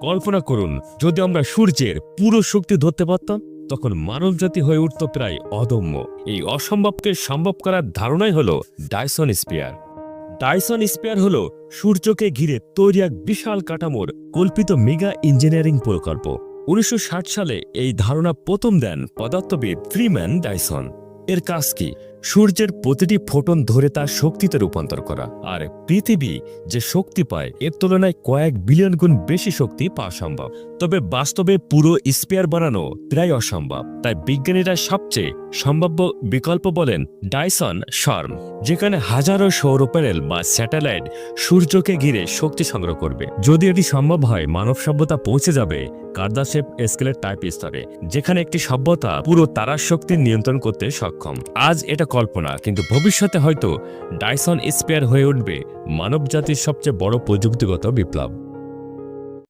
কল্পনা করুন, যদি আমরা সূর্যের পুরো শক্তি ধরতে পারতাম, তখন মানবজাতি হয়ে উঠত প্রায় অদম্য। এই অসম্ভবকে সম্ভব করার ধারণাই হল ডাইসন স্পিয়ার ডাইসন স্পিয়ার হল সূর্যকে ঘিরে তৈরি এক বিশাল কাঠামোর কল্পিত মেগা ইঞ্জিনিয়ারিং প্রকল্প। উনিশশো ষাট সালে এই ধারণা প্রথম দেন পদার্থবিদ ফ্রিম্যান ডাইসন এর কাজ কি? সূর্যের প্রতিটি ফোটন ধরে তার শক্তিতে রূপান্তর করা। আর পৃথিবী যে শক্তি পায়, এর তুলনায় কয়েক বিলিয়ন গুণ বেশি শক্তি পাওয়া সম্ভব। তবে বাস্তবে পুরো স্পেয়ার বানানো প্রায় অসম্ভব। তাই বিজ্ঞানীরা সবচেয়ে সম্ভাব্য বিকল্প বলেন ডাইসন শর্ম যেখানে হাজারো সৌর প্যানেল বা স্যাটেলাইট সূর্যকে ঘিরে শক্তি সংগ্রহ করবে। যদি এটি সম্ভব হয়, মানব সভ্যতা পৌঁছে যাবে কার্দাশেপ স্কেলের টাইপ স্তরে, যেখানে একটি সভ্যতা পুরো তারার শক্তি নিয়ন্ত্রণ করতে সক্ষম। আজ এটা কল্পনা, কিন্তু ভবিষ্যতে হয়তো ডাইসন স্পেয়ার হয়ে উঠবে মানবজাতির সবচেয়ে বড় প্রযুক্তিগত বিপ্লব।